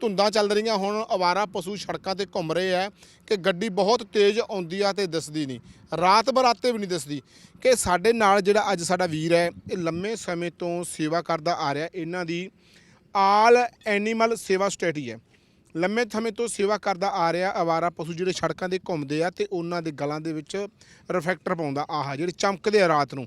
ਧੁੰਦਾਂ ਚੱਲ ਰਹੀਆਂ ਹੁਣ, ਅਵਾਰਾ ਪਸ਼ੂ ਸੜਕਾਂ ਤੇ ਘੁੰਮ ਰਹੇ ਆ ਕਿ ਗੱਡੀ ਬਹੁਤ ਤੇਜ਼ ਆਉਂਦੀ ਆ ਤੇ ਦਿਸਦੀ ਨਹੀਂ। ਰਾਤ ਬਰਾਤੇ ਵੀ ਨਹੀਂ ਦਿਸਦੀ ਕਿ ਸਾਡੇ ਨਾਲ ਜਿਹੜਾ ਅੱਜ ਸਾਡਾ ਵੀਰ ਹੈ, ਇਹ ਲੰਮੇ ਸਮੇਂ ਤੋਂ ਸੇਵਾ ਕਰਦਾ ਆ ਰਿਹਾ, ਇਹਨਾਂ ਦੀ ਆਲ ਐਨੀਮਲ ਸੇਵਾ ਸੋਸਾਇਟੀ ਹੈ। ਲੰਮੇ ਸਮੇਂ ਤੋਂ ਸੇਵਾ ਕਰਦਾ ਆ ਰਿਹਾ, ਅਵਾਰਾ ਪਸ਼ੂ ਜਿਹੜੇ ਸੜਕਾਂ ਤੇ ਘੁੰਮਦੇ ਆ ਤੇ ਉਹਨਾਂ ਦੇ ਗਲਾਂ ਦੇ ਵਿੱਚ ਰਿਫੈਕਟਰ ਪਾਉਂਦਾ, ਆਹ, ਜਿਹੜੇ ਚਮਕਦੇ ਆ ਰਾਤ ਨੂੰ।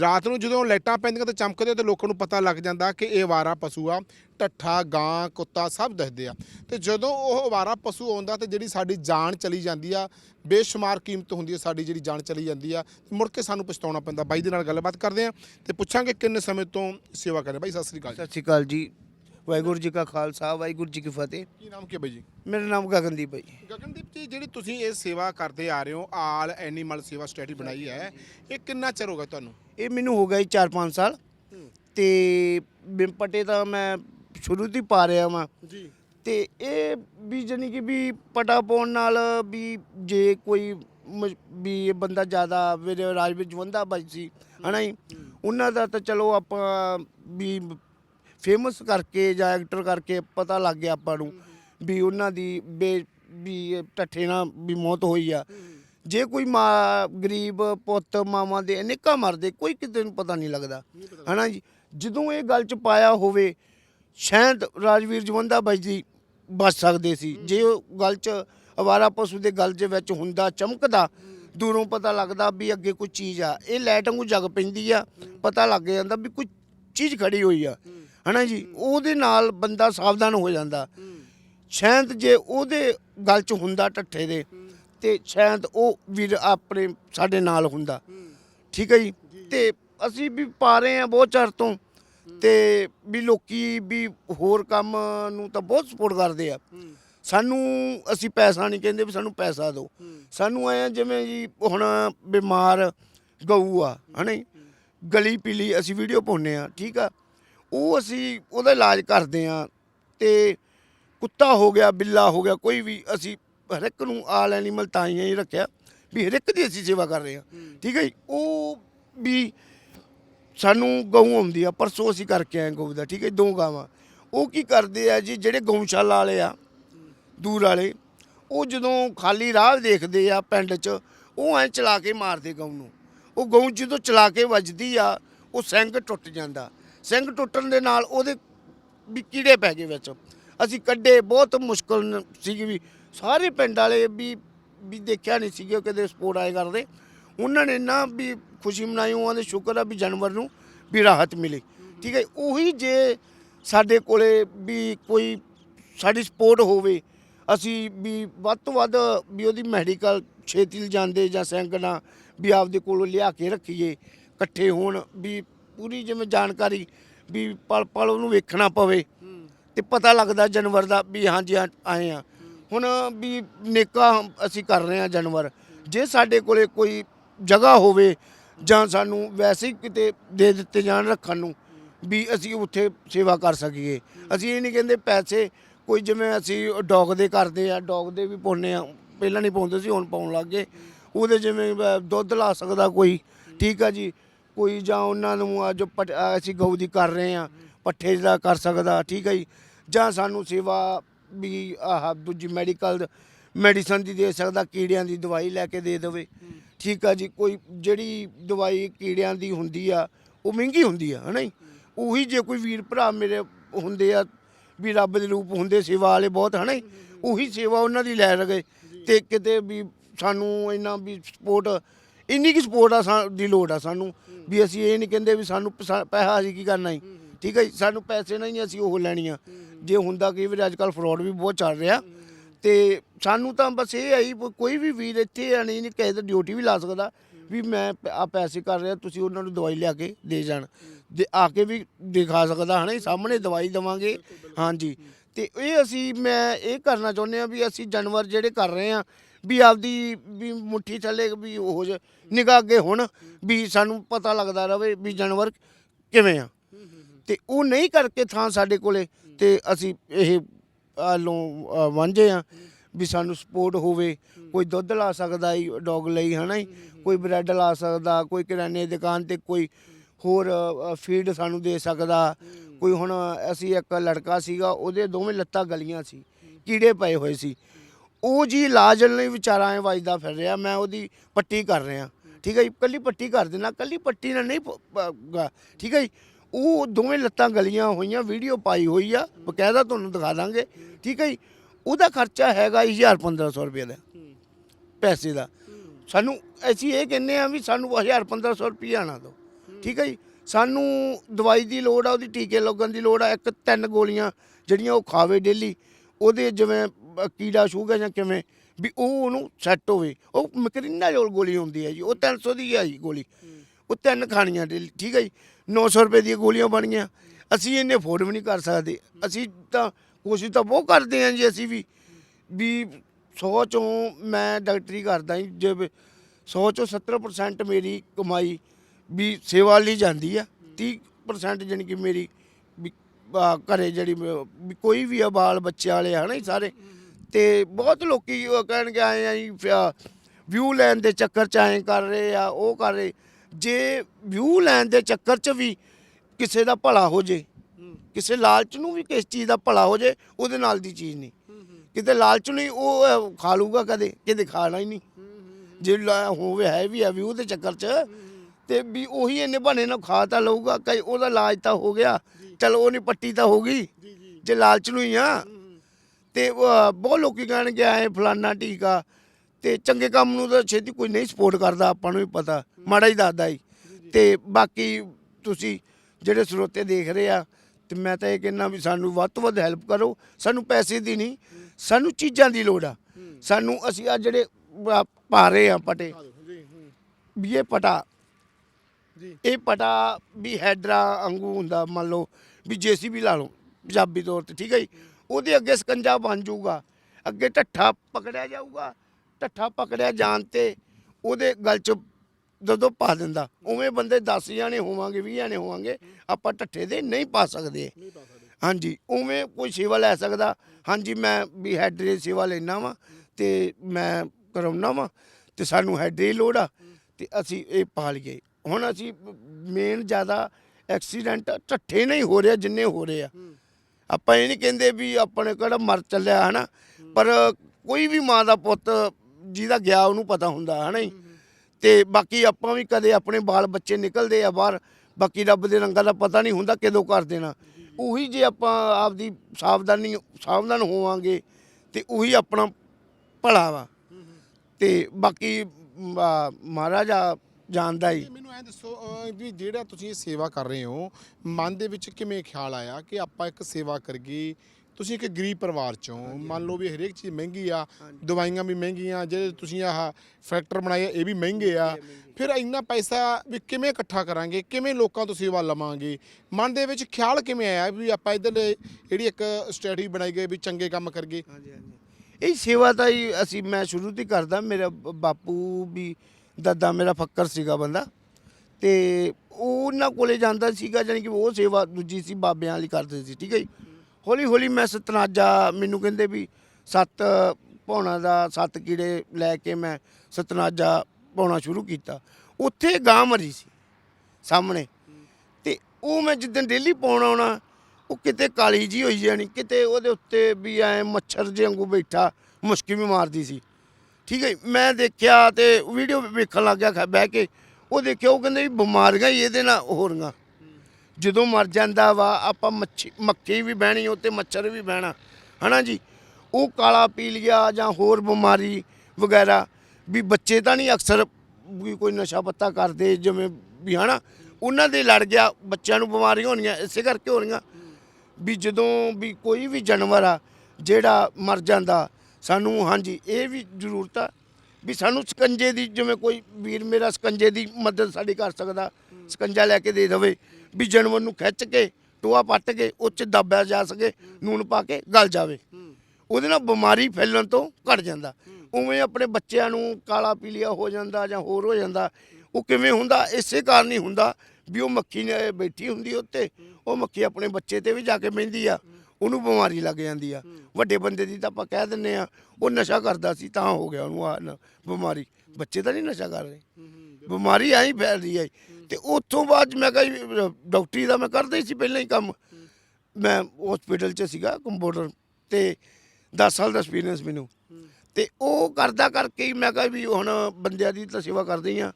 ਰਾਤ ਨੂੰ ਜਦੋਂ ਲਾਈਟਾਂ ਪੈਂਦੀਆਂ ਤੇ ਚਮਕਦੇ ਆ ਤੇ ਲੋਕਾਂ ਨੂੰ ਪਤਾ ਲੱਗ ਜਾਂਦਾ ਕਿ ਇਹ ਅਵਾਰਾ ਪਸ਼ੂ ਆ ਟੱਠਾ ਗਾਂ ਕੁੱਤਾ ਸਭ ਦਿਖਦੇ ਆ। ਤੇ ਜਦੋਂ ਉਹ ਅਵਾਰਾ ਪਸ਼ੂ ਆਉਂਦਾ ਤੇ ਜਿਹੜੀ ਸਾਡੀ ਜਾਨ ਚਲੀ ਜਾਂਦੀ ਆ ਬੇਸ਼ੁਮਾਰ ਕੀਮਤ ਹੁੰਦੀ ਆ ਸਾਡੀ ਜਿਹੜੀ ਜਾਨ ਚਲੀ ਜਾਂਦੀ ਆ ਮੁੜ ਕੇ ਸਾਨੂੰ ਪਛਤਾਉਣਾ ਪੈਂਦਾ। ਬਾਈ ਦੇ ਨਾਲ ਗੱਲਬਾਤ ਕਰਦੇ ਆ ਤੇ ਪੁੱਛਾਂਗੇ ਕਿੰਨੇ ਸਮੇਂ ਤੋਂ ਸੇਵਾ ਕਰ ਰਹੇ। ਬਾਈ ਸਤਿ ਸ੍ਰੀ ਅਕਾਲ ਜੀ। ਸਤਿ ਸ਼੍ਰੀ ਅਕਾਲ ਜੀ। ਵਾਹਿਗੁਰੂ ਜੀ ਕਾ ਖਾਲਸਾ ਵਾਹਿਗੁਰੂ ਜੀ ਕੀ ਫਤਿਹ। ਕੀ ਨਾਮ ਕੀ ਬਾਈ ਜੀ? ਮੇਰਾ ਨਾਮ ਗਗਨਦੀਪ ਹੈ ਜੀ ਗਗਨਦੀਪ ਜੀ ਜਿਹੜੀ ਤੁਸੀਂ ਇਹ ਸੇਵਾ ਕਰਦੇ ਆ ਰਹੇ ਹੋ ਆਲ ਐਨੀਮਲ ਸੇਵਾ ਸੋਸਾਇਟੀ ਬਣਾਈ ਹੈ ਇਹ ਕਿੰਨਾ ਚਿਰ ਹੋ ਗਿਆ ਤੁਹਾਨੂੰ? ਇਹ ਮੈਨੂੰ ਹੋ ਗਿਆ ਜੀ 4-5 ਸਾਲ। ਤੇ ਬਿੰਪਟੇ ਤਾਂ ਮੈਂ ਸ਼ੁਰੂ ਤੋਂ ਹੀ ਪਾ ਰਿਹਾ ਵਾਂ। ਜੀ। ਤੇ ਇਹ ਵੀ ਜਾਣੀ ਕਿ ਵੀ ਪਟਾ ਪਾਉਣ ਨਾਲ ਵੀ ਜੇ ਕੋਈ ਵੀ ਇਹ ਬੰਦਾ ਜ਼ਿਆਦਾ ਮੇਰੇ ਰਾਜ ਵਿੱਚ ਜਵੰਦਾ ਬਾਈ ਸੀ ਹਨਾ ਜੀ? ਉਹਨਾਂ ਦਾ ਤਾਂ ਚਲੋ ਆਪਾਂ ਵੀ ਫੇਮਸ ਕਰਕੇ ਜਾਂ ਐਕਟਰ ਕਰਕੇ ਪਤਾ ਲੱਗ ਗਿਆ ਆਪਾਂ ਨੂੰ ਵੀ ਉਹਨਾਂ ਦੀ ਬੇ ਵੀ ਇਹ ਢੱਠੇ ਨਾਲ ਵੀ ਮੌਤ ਹੋਈ ਆ। ਜੇ ਕੋਈ ਮਾਂ ਗਰੀਬ ਪੁੱਤ ਮਾਵਾਂ ਦੇ ਅਨੇਕਾਂ ਮਰਦੇ ਕੋਈ ਕਿਤੇ ਨੂੰ ਪਤਾ ਨਹੀਂ ਲੱਗਦਾ। ਹਨਾ ਜੀ? ਜਦੋਂ ਇਹ ਗੱਲ ਚ ਪਾਇਆ ਹੋਵੇ ਸ਼ਾਇਦ ਰਾਜਵੀਰ ਜਵੰਦਾ ਬਾਈ ਜੀ ਬਚ ਸਕਦੇ ਸੀ। ਜੇ ਉਹ ਗੱਲ ਚ ਅਵਾਰਾ ਪਸ਼ੂ ਦੇ ਗੱਲ ਦੇ ਵਿੱਚ ਹੁੰਦਾ ਚਮਕਦਾ ਦੂਰੋਂ ਪਤਾ ਲੱਗਦਾ ਵੀ ਅੱਗੇ ਕੋਈ ਚੀਜ਼ ਆ। ਇਹ ਲਾਈਟ ਵਾਂਗੂ ਜਗ ਪੈਂਦੀ ਆ ਪਤਾ ਲੱਗ ਜਾਂਦਾ ਵੀ ਕੋਈ ਚੀਜ਼ ਖੜੀ ਹੋਈ ਆ। ਹਨਾ ਜੀ? ਉਹਦੇ ਨਾਲ ਬੰਦਾ ਸਾਵਧਾਨ ਹੋ ਜਾਂਦਾ। ਸ਼ਾਇਦ ਜੇ ਉਹਦੇ ਗੱਲ ਚ ਹੁੰਦਾ ਠੱਠੇ ਦੇ ਤੇ ਸ਼ਾਇਦ ਉਹ ਵੀਰ ਆਪਣੇ ਸਾਡੇ ਨਾਲ ਹੁੰਦਾ। ਠੀਕ ਹੈ ਜੀ? ਤੇ ਅਸੀਂ ਵੀ ਪਾ ਰਹੇ ਆ ਬਹੁਤ ਚਿਰ ਤੋਂ। ਤੇ ਵੀ ਲੋਕੀ ਵੀ ਹੋਰ ਕੰਮ ਨੂੰ ਤਾਂ ਬਹੁਤ ਸਪੋਰਟ ਕਰਦੇ ਆ। ਸਾਨੂੰ ਅਸੀਂ ਪੈਸਾ ਨਹੀਂ ਕਹਿੰਦੇ ਵੀ ਸਾਨੂੰ ਪੈਸਾ ਦਿਓ। ਸਾਨੂੰ ਐ ਜਿਵੇਂ ਜੀ ਹੁਣ ਬਿਮਾਰ ਗਊ ਆ ਹਨਾ ਜੀ, ਗਲੀ ਪੀਲੀ ਅਸੀਂ ਵੀਡੀਓ ਪਾਉਂਦੇ ਆ ਠੀਕ ਆ? ਉਹ ਅਸੀਂ ਉਹਦਾ ਇਲਾਜ ਕਰਦੇ ਆ ਤੇ ਕੁੱਤਾ ਹੋ ਗਿਆ ਬਿੱਲਾ ਹੋ ਗਿਆ ਕੋਈ ਵੀ ਅਸੀਂ ਹਰ ਇੱਕ ਨੂੰ ਆਲ ਐਨੀਮਲ ਤਾਂ ਹੀ ਰੱਖਿਆ ਵੀ ਹਰ ਇੱਕ ਦੀ ਅਸੀਂ ਸੇਵਾ ਕਰ ਰਹੇ ਆ ਠੀਕ ਹੈ ਜੀ? ਉਹ ਵੀ ਸਾਨੂੰ ਗਊ ਆਉਂਦੀ ਆ ਪਰਸੋਂ ਅਸੀਂ ਕਰਕੇ ਆਏ ਗਊ ਦਾ ਠੀਕ ਹੈ ਦੋ ਗਾਵਾਂ। ਉਹ ਕੀ ਕਰਦੇ ਆ ਜੀ? ਜਿਹੜੇ ਗਊਸ਼ਾਲਾ ਵਾਲੇ ਆ ਦੂਰ ਵਾਲੇ ਉਹ ਜਦੋਂ ਖਾਲੀ ਰਾਹ ਦੇਖਦੇ ਆ ਪਿੰਡ 'ਚ ਉਹ ਐ ਚਲਾ ਕੇ ਮਾਰਦੇ ਗਊ ਨੂੰ। ਉਹ ਗਊ ਜਦੋਂ ਚਲਾ ਕੇ ਵੱਜਦੀ ਆ ਉਹ ਸਿੰਘ ਟੁੱਟ ਜਾਂਦਾ। ਸਿੰਘ ਟੁੱਟਣ ਦੇ ਨਾਲ ਉਹਦੇ ਵੀ ਕੀੜੇ ਪੈ ਗਏ ਵਿੱਚ। ਅਸੀਂ ਕੱਢੇ ਬਹੁਤ ਮੁਸ਼ਕਲ ਸੀ ਵੀ ਸਾਰੇ ਪਿੰਡ ਵਾਲੇ ਵੀ ਵੀ ਦੇਖਿਆ ਨਹੀਂ ਸੀਗੇ ਕਦੇ ਸਪੋਰਟ ਆਏ ਕਰਦੇ। ਉਹਨਾਂ ਨੇ ਨਾ ਵੀ ਖੁਸ਼ੀ ਮਨਾਈ ਉਹਨਾਂ ਦੇ ਸ਼ੁਕਰ ਆ ਵੀ ਜਾਨਵਰ ਨੂੰ ਵੀ ਰਾਹਤ ਮਿਲੀ। ਠੀਕ ਹੈ ਉਹੀ ਜੇ ਸਾਡੇ ਕੋਲੇ ਵੀ ਕੋਈ ਸਾਡੀ ਸਪੋਰਟ ਹੋਵੇ ਅਸੀਂ ਵੀ ਵੱਧ ਤੋਂ ਵੱਧ ਵੀ ਉਹਦੀ ਮੈਡੀਕਲ ਛੇਤੀ ਲਿਜਾਂਦੇ ਜਾਂ ਸੈਂਕਣਾ ਵੀ ਆਪਦੇ ਕੋਲੋਂ ਲਿਆ ਕੇ ਰੱਖੀਏ ਇਕੱਠੇ ਹੋਣ ਵੀ ਪੂਰੀ ਜਿਵੇਂ ਜਾਣਕਾਰੀ ਵੀ ਪਲ ਪਲ ਉਹਨੂੰ ਵੇਖਣਾ ਪਵੇ। ਤੇ ਪਤਾ ਲੱਗਦਾ ਜਾਨਵਰ ਦਾ ਵੀ ਹਾਂਜੀ ਹਾਂ ਆਏ ਆ ਹੁਣ ਵੀ ਨੇਕਾ ਅਸੀਂ ਕਰ ਰਹੇ ਹਾਂ ਜਾਨਵਰ। ਜੇ ਸਾਡੇ ਕੋਲੇ ਕੋਈ ਜਗ੍ਹਾ ਹੋਵੇ ਜਾਂ ਸਾਨੂੰ ਵੈਸੇ ਹੀ ਕਿਤੇ ਦੇ ਦਿੱਤੇ ਜਾਣ ਰੱਖਣ ਨੂੰ ਵੀ ਅਸੀਂ ਉੱਥੇ ਸੇਵਾ ਕਰ ਸਕੀਏ। ਅਸੀਂ ਇਹ ਨਹੀਂ ਕਹਿੰਦੇ ਪੈਸੇ, ਕੋਈ ਜਿਵੇਂ ਅਸੀਂ ਡੌਗ ਦੇ ਕਰਦੇ ਆ ਡੌਗ ਦੇ ਵੀ ਪਾਉਂਦੇ ਆ ਪਹਿਲਾਂ ਨਹੀਂ ਪਾਉਂਦੇ ਸੀ, ਹੁਣ ਪਾਉਣ ਲੱਗ ਗਏ। ਉਹਦੇ ਜਿਵੇਂ ਦੁੱਧ ਲਾ ਸਕਦਾ ਕੋਈ, ਠੀਕ ਆ ਜੀ। ਕੋਈ ਜਾਂ ਉਹਨਾਂ ਨੂੰ ਅੱਜ ਅਸੀਂ ਗਊ ਦੀ ਕਰ ਰਹੇ ਆ ਪੱਠੇ ਦਾ ਕਰ ਸਕਦਾ, ਠੀਕ ਹੈ ਜੀ। ਜਾਂ ਸਾਨੂੰ ਸੇਵਾ ਵੀ ਆਹ ਦੂਜੀ ਮੈਡੀਕਲ ਮੈਡੀਸਨ ਦੀ ਦੇ ਸਕਦਾ, ਕੀੜਿਆਂ ਦੀ ਦਵਾਈ ਲੈ ਕੇ ਦੇ ਦੇਵੇ। ਠੀਕ ਆ ਜੀ, ਕੋਈ ਜਿਹੜੀ ਦਵਾਈ ਕੀੜਿਆਂ ਦੀ ਹੁੰਦੀ ਆ, ਉਹ ਮਹਿੰਗੀ ਹੁੰਦੀ ਆ, ਹਨਾ ਜੀ? ਉਹੀ ਜੇ ਕੋਈ ਵੀਰ ਭਰਾ ਮੇਰੇ ਹੁੰਦੇ ਆ, ਵੀ ਰੱਬ ਦੇ ਰੂਪ ਹੁੰਦੇ, ਸੇਵਾ ਵਾਲੇ ਬਹੁਤ, ਹਨਾ ਜੀ? ਉਹੀ ਸੇਵਾ ਉਹਨਾਂ ਦੀ ਲੈ ਲਗੇ ਤੇ ਕਿਤੇ ਵੀ ਸਾਨੂੰ ਇੰਨਾ ਵੀ ਸਪੋਰਟ ਇੰਨੀ ਕੀ ਸਪੋਰਟ ਆ ਸਾ- ਦੀ ਲੋੜ ਆ ਸਾਨੂੰ। ਵੀ ਅਸੀਂ ਇਹ ਨਹੀਂ ਕਹਿੰਦੇ ਵੀ ਸਾਨੂੰ ਪਸਾ- ਪੈਸਾ ਅਸੀਂ ਕੀ ਕਰਨਾ ਜੀ? ਠੀਕ ਹੈ ਜੀ, ਸਾਨੂੰ ਪੈਸੇ ਨਹੀਂ ਅਸੀਂ ਉਹ ਲੈਣੀਆਂ। ਜੇ ਹੁੰਦਾ ਕਿ ਵੀ ਅੱਜ ਕੱਲ ਫਰਾਡ ਵੀ ਬਹੁਤ ਚੱਲ ਰਿਹਾ ਤੇ ਸਾਨੂੰ ਤਾਂ ਬਸ ਇਹ ਆਈ ਕੋਈ ਵੀ ਵੀਰ ਇੱਥੇ ਆ ਨਹੀਂ ਕਿਸੇ ਤੇ ਡਿਊਟੀ ਵੀ ਲਾ ਸਕਦਾ ਵੀ ਮੈਂ ਆ ਪੈਸੇ ਕਰ ਰਿਹਾ ਤੁਸੀਂ ਉਹਨਾਂ ਨੂੰ ਦਵਾਈ ਲਿਆ ਕੇ ਦੇ ਜਾਣ। ਦੇ ਆ ਕੇ ਵੀ ਦਿਖਾ ਸਕਦਾ ਹਨਾ ਜੀ, ਸਾਹਮਣੇ ਦਵਾਈ ਦਵਾਂਗੇ। ਹਾਂਜੀ। ਤੇ ਇਹ ਅਸੀਂ ਮੈਂ ਇਹ ਕਰਨਾ ਚਾਹੁੰਦੇ ਆ ਵੀ ਅਸੀਂ ਜਾਨਵਰ ਜਿਹੜੇ ਕਰ ਰਹੇ ਆ ਵੀ ਆਪਦੀ ਵੀ ਮੁੱਠੀ ਥੱਲੇ ਵੀ ਉਹ ਜ ਨਿਗਾਹ ਅੱਗੇ ਹੁਣ ਵੀ ਸਾਨੂੰ ਪਤਾ ਲੱਗਦਾ ਰਵੇ ਵੀ ਜਾਨਵਰ ਕਿਵੇਂ ਆ। ਤੇ ਉਹ ਨਹੀਂ ਕਰਕੇ ਥਾਂ ਸਾਡੇ ਕੋਲੇ ਤੇ ਅਸੀਂ ਇਹ ਆਲੋਂ ਵਾਂਝੇ ਆ ਵੀ ਸਾਨੂੰ ਸਪੋਰਟ ਹੋਵੇ। ਕੋਈ ਦੁੱਧ ਲਾ ਸਕਦਾ ਈ ਡੌਗ ਲਈ, ਹਨਾ ਜੀ ਕੋਈ ਬ੍ਰੈਡ ਲਾ ਸਕਦਾ, ਕੋਈ ਕਿਰਾਨੇ ਦੀ ਦੁਕਾਨ ਤੇ ਕੋਈ ਹੋਰ ਫੀਡ ਸਾਨੂੰ ਦੇ ਸਕਦਾ। ਕੋਈ ਹੁਣ ਅਸੀਂ ਇੱਕ ਲੜਕਾ ਸੀਗਾ, ਉਹਦੇ ਦੋਵੇਂ ਲੱਤਾਂ ਗਲੀਆਂ ਸੀ, ਕੀੜੇ ਪਏ ਹੋਏ ਸੀ। ਉਹ ਜੀ ਇਲਾਜ ਲਈ ਵਿਚਾਰਾ ਐ ਵੱਜਦਾ ਫਿਰ ਰਿਹਾ, ਮੈਂ ਉਹਦੀ ਪੱਟੀ ਕਰ ਰਿਹਾ। ਠੀਕ ਹੈ ਜੀ? ਕੱਲੀ ਪੱਟੀ ਕਰ ਦੇਣਾ ਕੱਲੀ ਪੱਟੀ ਨਾਲ ਨਹੀਂ ਪ- ਠੀਕ ਹੈ ਜੀ? ਉਹ ਦੋਵੇਂ ਲੱਤਾਂ ਗਲੀਆਂ ਹੋਈਆਂ ਵੀਡੀਓ ਪਾਈ ਹੋਈ ਆ ਬਕਾਇਦਾ ਤੁਹਾਨੂੰ ਦਿਖਾ ਦਾਂਗੇ। ਠੀਕ ਹੈ ਜੀ? ਉਹਦਾ ਖਰਚਾ ਹੈਗਾ 1000 1500 ਰੁਪਏ ਦਾ। ਪੈਸੇ ਦਾ। ਸਾਨੂੰ ਅਸੀਂ ਇਹ ਕਹਿੰਦੇ ਆ ਵੀ ਸਾਨੂੰ 1000 1500 ਰੁਪਏ ਨਾ ਦਿਓ ਠੀਕ ਹੈ ਜੀ? ਸਾਨੂੰ ਦਵਾਈ ਦੀ ਲੋੜ ਆ ਉਹਦੀ ਟੀਕੇ ਲੱਗਣ ਦੀ ਲੋੜ ਆ ਇੱਕ ਤਿੰਨ ਗੋਲੀਆਂ ਜਿਹੜੀਆਂ ਉਹ ਖਾਵੇ ਡੇਲੀ ਉਹਦੇ ਜਿਵੇਂ ਅ, ਕੀੜਾ ਸ਼ੂਗਾ ਜਾਂ ਕਿਵੇਂ ਵੀ ਉਹ ਉਹਨੂੰ ਸੈੱਟ ਹੋਵੇ। ਉਹ ਮਕਰੀਨਾਜੋਲ ਗੋਲੀ ਹੁੰਦੀ ਹੈ ਜੀ ਉਹ 300 ਦੀ ਹੈ ਜੀ ਗੋਲੀ। ਉਹ ਤਿੰਨ ਖਾਣੀਆਂ ਡੇਲੀ, ਠੀਕ ਹੈ ਜੀ? 900 ਰੁਪਏ ਦੀਆਂ ਗੋਲੀਆਂ ਬਣ ਗਈਆਂ। ਅਸੀਂ ਇਹਨੇ ਅਫੋਰਡ ਵੀ ਨਹੀਂ ਕਰ ਸਕਦੇ। ਅਸੀਂ ਤਾਂ ਕੋਸ਼ਿਸ਼ ਤਾਂ ਬਹੁਤ ਕਰਦੇ ਹਾਂ ਜੀ ਅਸੀਂ ਵੀ। ਵੀ 100 ਚੋਂ ਮੈਂ ਡਾਕਟਰੀ ਕਰਦਾ ਜੀ, ਜੇ 100 ਚੋਂ 70% ਮੇਰੀ ਕਮਾਈ ਵੀ ਸੇਵਾ ਲਈ ਜਾਂਦੀ ਆ। 30% ਜਾਣੀ ਕਿ ਮੇਰੀ ਵੀ ਘਰੇ ਜਿਹੜੀ ਕੋਈ ਵੀ ਆ ਬਾਲ ਬੱਚੇ ਵਾਲੇ ਹਨਾ ਜੀ ਸਾਰੇ। ਤੇ ਬਹੁਤ ਲੋਕੀ ਕਹਿਣਗੇ ਆਏ ਆ ਜੀ ਵਿਊ ਲੈਣ ਦੇ ਚੱਕਰ ਚ ਐਂ ਕਰ ਰਹੇ ਆ, ਉਹ ਕਰ ਰਹੇ। ਜੇ ਵਿਊ ਲੈਣ ਦੇ ਚੱਕਰ ਚ ਵੀ ਕਿਸੇ ਦਾ ਭਲਾ ਹੋ ਜੇ ਕਿਸੇ ਲਾਲਚ ਨੂੰ ਵੀ ਕਿਸ ਚੀਜ਼ ਦਾ ਭਲਾ ਹੋ ਜੇ ਉਹਦੇ ਨਾਲ ਦੀ ਚੀਜ਼ ਨਹੀਂ। ਕਿਤੇ ਲਾਲਚ ਨਹੀਂ ਉਹ ਖਾ ਲੂਗਾ ਕਦੇ ਕਿਤੇ ਖਾਣਾ ਹੀ ਨਹੀਂ। ਜੇ ਲਾ- ਹੋਵੇ ਹੈ ਵੀ ਆ ਵੀ ਉਹਦੇ ਚੱਕਰ 'ਚ ਤੇ ਵੀ ਉਹੀ ਇੰਨੇ ਬਹਾਨੇ ਨਾਲ ਖਾ ਤਾਂ ਲਊਗਾ ਕਈ ਉਹਦਾ ਇਲਾਜ ਤਾਂ ਹੋ ਗਿਆ ਚਲ ਉਹ ਨਹੀਂ ਪੱਟੀ ਤਾਂ ਹੋ ਗਈ ਜੇ ਲਾਲਚ ਨੂੰ ਹੀ ਆ। ਤੇ ਬਹੁਤ ਲੋਕੀ ਕਹਿਣਗੇ ਐ ਫਲਾਨਾ ਟੀਕਾ ਤੇ ਚੰਗੇ ਕੰਮ ਨੂੰ ਤਾਂ ਛੇਤੀ ਕੋਈ ਨਹੀਂ ਸਪੋਰਟ ਕਰਦਾ ਆਪਾਂ ਨੂੰ ਵੀ ਪਤਾ। ਮਾੜਾ ਹੀ ਦੱਸਦਾ ਹੀ ਤੇ ਬਾਕੀ ਤੁਸੀਂ ਜਿਹੜੇ ਸਰੋਤੇ ਦੇਖ ਰਹੇ ਆ ਤੇ ਮੈਂ ਤਾਂ ਇਹ ਕਹਿੰਦਾ ਵੀ ਸਾਨੂੰ ਵੱਧ ਤੋਂ ਵੱਧ ਹੈਲਪ ਕਰੋ। ਸਾਨੂੰ ਪੈਸੇ ਦੀ ਨਹੀਂ ਸਾਨੂੰ ਚੀਜ਼ਾਂ ਦੀ ਲੋੜ ਆ। ਸਾਨੂੰ ਅਸੀਂ ਆ ਜਿਹੜੇ ਆ ਪਾ ਰਹੇ ਆ ਪਟੇ ਵੀ ਇਹ ਪਟਾ। ਇਹ ਪਟਾ ਵੀ ਹੈਡਰਾ ਵਾਂਗੂ ਹੁੰਦਾ ਮੰਨ ਲਓ ਵੀ ਜੇਸੀਬੀ ਲਾ ਲਓ ਪੰਜਾਬੀ ਤੌਰ ਤੇ ਠੀਕ ਹੈ ਜੀ? ਉਹਦੇ ਅੱਗੇ ਸਕੰਜਾ ਬਣ ਜਾਊਗਾ। ਅੱਗੇ ਢੱਠਾ ਪਕੜਿਆ ਜਾਊਗਾ ਢੱਠਾ ਪਕੜਿਆ ਜਾਣ ਤੇ ਉਹਦੇ ਗਲ ਚ ਜਦੋਂ ਪਾ ਦਿੰਦਾ। ਉਵੇਂ ਬੰਦੇ 10 ਜਾਣੇ ਹੋਵਾਂਗੇ 20 ਜਾਣੇ ਹੋਵਾਂਗੇ ਆਪਾਂ ਢੱਠੇ ਦੇ ਨਹੀਂ ਪਾ ਸਕਦੇ। ਹਾਂਜੀ ਉਵੇਂ ਕੋਈ ਸੇਵਾ ਲੈ ਸਕਦਾ। ਹਾਂਜੀ ਮੈਂ ਵੀ ਹੈਡ ਦੀ ਸੇਵਾ ਲੈਣਾ ਵਾਂ ਤੇ ਮੈਂ ਕਰਾਉਣਾ ਵਾਂ ਤੇ ਸਾਨੂੰ ਹੈਡ ਦੀ ਲੋੜ ਆ ਤੇ ਅਸੀਂ ਇਹ ਪਾ ਲਈਏ। ਹੁਣ ਅਸੀਂ ਮੇਨ ਜ਼ਿਆਦਾ ਐਕਸੀਡੈਂਟ ਢੱਠੇ ਨਹੀਂ ਹੋ ਰਿਹਾ ਜਿੰਨੇ ਹੋ ਰਹੇ ਆ। ਆਪਾਂ ਇਹ ਨਹੀਂ ਕਹਿੰਦੇ ਵੀ ਆਪਣੇ ਕਿਹੜਾ ਮਰ ਚੱਲਿਆ ਹਨਾ? ਪਰ ਕੋਈ ਵੀ ਮਾਂ ਦਾ ਪੁੱਤ ਜਿਹਦਾ ਗਿਆ ਉਹਨੂੰ ਪਤਾ ਹੁੰਦਾ, ਹਨਾ ਜੀ? ਤੇ ਬਾਕੀ ਆਪਾਂ ਵੀ ਕਦੇ ਆਪਣੇ ਬਾਲ ਬੱਚੇ ਨਿਕਲਦੇ ਆ ਬਾਹਰ, ਬਾਕੀ ਰੱਬ ਦੇ ਰੰਗਾਂ ਦਾ ਪਤਾ ਨਹੀਂ ਹੁੰਦਾ ਕਦੋਂ ਕਰ ਦੇਣਾ। ਉਹੀ ਜੇ ਆਪਾਂ ਆਪਦੀ ਸਾਵਧਾਨੀ, ਸਾਵਧਾਨ ਹੋਵਾਂਗੇ, ਤੇ ਉਹੀ ਆਪਣਾ ਭਲਾ ਵਾ। ਤੇ ਬਾਕੀ ਮਹਾਰਾਜਾ ਜਾਣਦਾ ਹੀ ਮੈਨੂੰ ਐ ਦੱਸੋ ਵੀ ਜਿਹੜਾ ਤੁਸੀਂ ਇਹ ਸੇਵਾ ਕਰ ਰਹੇ ਹੋ, ਮਨ ਦੇ ਵਿੱਚ ਕਿਵੇਂ ਖਿਆਲ ਆਇਆ ਕਿ ਆਪਾਂ ਇੱਕ ਸੇਵਾ ਕਰੀਏ ਤੁਸੀਂ ਇੱਕ ਗਰੀਬ ਪਰਿਵਾਰ ਚੋਂ ਮੰਨ ਲਓ ਵੀ ਹਰੇਕ ਚੀਜ਼ ਮਹਿੰਗੀ ਆ ਦਵਾਈਆਂ ਵੀ ਮਹਿੰਗੀਆਂ ਜਿਹੜੇ ਤੁਸੀਂ ਆਹ ਫੈਕਟਰ ਬਣਾਏ ਆ, ਇਹ ਵੀ ਮਹਿੰਗੇ ਆ। ਫਿਰ ਇੰਨਾ ਪੈਸਾ ਵੀ ਕਿਵੇਂ ਇਕੱਠਾ ਕਰਾਂਗੇ? ਕਿਵੇਂ ਲੋਕਾਂ ਤੋਂ ਸੇਵਾ ਲਵਾਂਗੇ? ਮਨ ਦੇ ਵਿੱਚ ਖਿਆਲ ਕਿਵੇਂ ਆਇਆ ਵੀ ਆਪਾਂ ਇਧਰ ਜਿਹੜੀ ਇੱਕ ਸਟ੍ਰੈਟਜੀ ਬਣਾਈ ਗਈ ਵੀ ਚੰਗੇ ਕੰਮ ਕਰਗੇ ਹਾਂਜੀ ਹਾਂਜੀ। ਇਹ ਸੇਵਾ ਤਾਂ ਹੀ ਅਸੀਂ ਮੈਂ ਸ਼ੁਰੂ ਤੋਂ ਹੀ ਕਰਦਾ ਮੇਰਾ ਬ- ਬਾਪੂ ਵੀ ਦਾਦਾ ਮੇਰਾ ਫੱਕਰ ਸੀਗਾ ਬੰਦਾ। ਤੇ ਉਹ ਉਹਨਾਂ ਕੋਲੇ ਜਾਂਦਾ ਸੀਗਾ ਜਾਨੀ ਕਿ ਉਹ ਸੇਵਾ ਦੂਜੀ ਸੀ ਬਾਬਿਆਂ ਵਾਲੀ ਕਰਦੇ ਸੀ ਠੀਕ ਹੈ ਜੀ? ਹੌਲੀ ਹੌਲੀ ਮੈਂ ਸਤਨਾਜਾ ਮੈਨੂੰ ਕਹਿੰਦੇ ਵੀ ਸੱਤ ਪੌਣਾ ਦਾ ਸੱਤ ਕੀੜੇ ਲੈ ਕੇ ਮੈਂ ਸਤਨਾਜਾ ਪਾਉਣਾ ਸ਼ੁਰੂ ਕੀਤਾ। ਉੱਥੇ ਗਾਂ ਮਰੀ ਸੀ, ਸਾਹਮਣੇ। ਤੇ ਉਹ ਮੈਂ ਜਿੱਦਣ ਡੇਲੀ ਪਾਉਣ ਆਉਣਾ, ਉਹ ਕਿਤੇ ਕਾਲੀ ਜੀ ਹੋਈ ਜਾਣੀ, ਕਿਤੇ ਉਹਦੇ ਉੱਤੇ ਵੀ ਐ ਮੱਛਰ ਜੇ ਵਾਂਗੂ ਬੈਠਾ, ਮੁਸ਼ਕੀ ਵੀ ਮਾਰਦੀ ਸੀ। ਠੀਕ ਹੈ ਮੈਂ ਦੇਖਿਆ ਤੇ ਵੀਡੀਓ ਵੇਖਣ ਲੱਗ ਗਿਆ ਬਹਿ ਕੇ। ਉਹ ਦੇਖਿਆ, ਉਹ ਕਹਿੰਦੇ ਵੀ ਬਿਮਾਰੀਆਂ ਹੀ ਇਹਦੇ ਨਾਲ ਹੋ ਰਹੀਆਂ। ਜਦੋਂ ਮਰ ਜਾਂਦਾ ਵਾ, ਆਪਾਂ ਮੱਛੀ, ਮੱਖੀ ਵੀ ਬਹਿਣੀ ਉੱਤੇ ਮੱਛਰ ਵੀ ਬਹਿਣਾ। ਹਨਾ ਜੀ? ਉਹ ਕਾਲਾ ਪੀਲੀਆ ਜਾਂ ਹੋਰ ਬਿਮਾਰੀ ਵਗੈਰਾ ਵੀ ਬੱਚੇ ਤਾਂ ਨਹੀਂ ਅਕਸਰ ਵੀ ਕੋਈ ਨਸ਼ਾ ਪੱਤਾ ਕਰਦੇ, ਜਿਵੇਂ ਵੀ ਹਨਾ, ਉਹਨਾਂ ਦੇ ਲੜ ਗਿਆ, ਬੱਚਿਆਂ ਨੂੰ ਬਿਮਾਰੀਆਂ ਹੋਣੀਆਂ, ਇਸੇ ਕਰਕੇ ਹੋ ਰਹੀਆਂ ਵੀ ਜਦੋਂ ਵੀ ਕੋਈ ਵੀ ਜਾਨਵਰ ਆ, ਜਿਹੜਾ ਮਰ ਜਾਂਦਾ, ਸਾਨੂੰ ਹਾਂਜੀ, ਇਹ ਵੀ ਜ਼ਰੂਰਤ ਆ। ਵੀ ਸਾਨੂੰ ਸਕੰਜੇ ਦੀ, ਜਿਵੇਂ ਕੋਈ ਵੀਰ ਮੇਰਾ ਸਕੰਜੇ ਦੀ ਮਦਦ ਸਾਡੀ ਕਰ ਸਕਦਾ, ਸਕੰਜਾ ਲੈ ਕੇ ਦੇ ਦੇਵੇ। ਵੀ ਜਾਨਵਰ ਨੂੰ ਖਿੱਚ ਕੇ, ਟੋਆ ਪੱਟ ਕੇ ਉਹ 'ਚ ਦੱਬਿਆ ਜਾ ਸਕੇ ਨੂਨ ਪਾ ਕੇ ਗਲ ਜਾਵੇ। ਉਹਦੇ ਨਾਲ ਬਿਮਾਰੀ ਫੈਲਣ ਤੋਂ ਘਟ ਜਾਂਦਾ। ਉਵੇਂ ਆਪਣੇ ਬੱਚਿਆਂ ਨੂੰ ਕਾਲਾ ਪੀਲੀਆ ਹੋ ਜਾਂਦਾ ਜਾਂ ਹੋਰ ਹੋ ਜਾਂਦਾ। ਉਹ ਕਿਵੇਂ ਹੁੰਦਾ, ਇਸੇ ਕਾਰਨ ਹੀ ਹੁੰਦਾ ਵੀ ਉਹ ਮੱਖੀ ਨੇ ਬੈਠੀ ਹੁੰਦੀ ਉੱਤੇ। ਉਹ ਮੱਖੀ ਆਪਣੇ ਬੱਚੇ ਤੇ ਵੀ ਜਾ ਕੇ ਬਹਿੰਦੀ ਆ। ਉਹਨੂੰ ਬਿਮਾਰੀ ਲੱਗ ਜਾਂਦੀ ਆ। ਵੱਡੇ ਬੰਦੇ ਦੀ ਤਾਂ ਆਪਾਂ ਕਹਿ ਦਿੰਨੇ ਆ, ਉਹ ਨਸ਼ਾ ਕਰਦਾ ਸੀ ਤਾਂ ਹੋ ਗਿਆ ਉਹਨੂੰ ਆ ਬਿਮਾਰੀ। ਬੱਚੇ ਤਾਂ ਨਹੀਂ ਨਸ਼ਾ ਕਰ ਰਹੇ। ਬਿਮਾਰੀ ਐਂ ਹੀ ਫੈਲ ਰਹੀ ਹੈ ਤੇ ਉੱਥੋਂ ਬਾਅਦ 'ਚ ਮੈਂ ਕਿਹਾ ਜੀ, ਡਾਕਟਰੀ ਦਾ ਮੈਂ ਕਰਦਾ ਹੀ ਸੀ ਪਹਿਲਾਂ ਹੀ ਕੰਮ। ਮੈਂ ਹਸਪੀਟਲ 'ਚ ਸੀਗਾ ਕੰਪਿਊਟਰ ਤੇ 10 ਸਾਲ ਦਾ ਐਕਸਪੀਰੀਅੰਸ ਮੈਨੂੰ। ਤੇ ਉਹ ਕਰਦਾ ਕਰਕੇ ਹੀ ਮੈਂ ਕਿਹਾ ਵੀ ਹੁਣ ਬੰਦਿਆਂ ਦੀ ਤਾਂ ਸੇਵਾ ਕਰਦੇ ਆ।